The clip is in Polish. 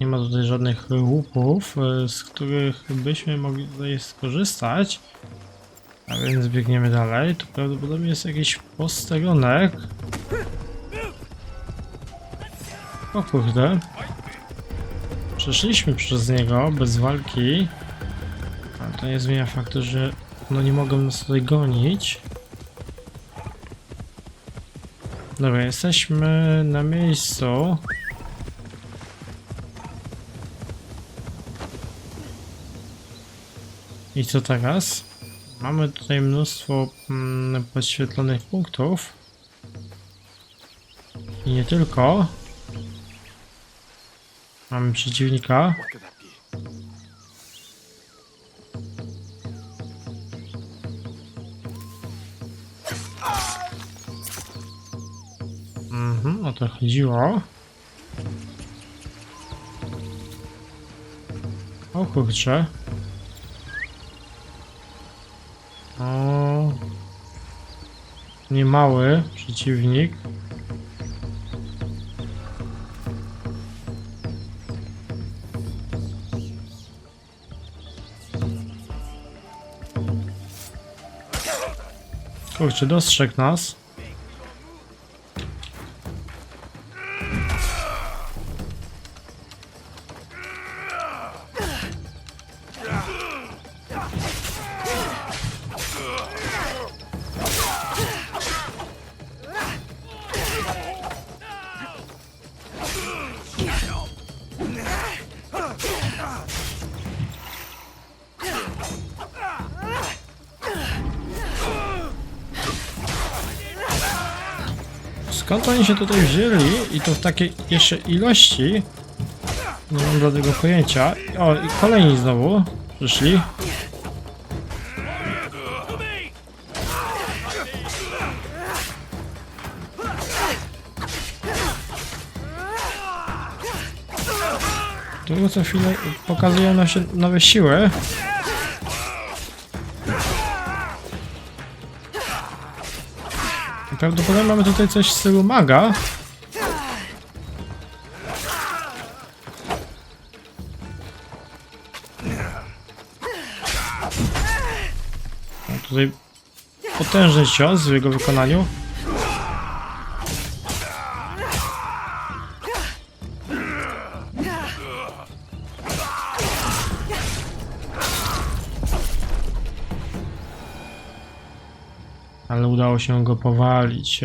nie ma tutaj żadnych łupów, e, z których byśmy mogli tutaj skorzystać. A więc biegniemy dalej. Tu prawdopodobnie jest jakiś posterunek. O kurde. Przeszliśmy przez niego bez walki. Ale to nie zmienia faktu, że no nie mogą nas tutaj gonić. Dobra, jesteśmy na miejscu. I co teraz? Mamy tutaj mnóstwo mm, podświetlonych punktów. I nie tylko. Mamy przeciwnika. Mhm, o to chodziło. O kurczę. Niemały przeciwnik. Kurczę, dostrzegł nas. Skąd oni się tutaj wzięli i to w takiej jeszcze ilości? Nie mam dla tego pojęcia. O, i kolejni znowu przyszli. Tu co chwilę pokazują nam się nowe siły. Prawdopodobnie mamy tutaj coś w stylu maga. No, tutaj potężny cios w jego wykonaniu. Ale udało się go powalić.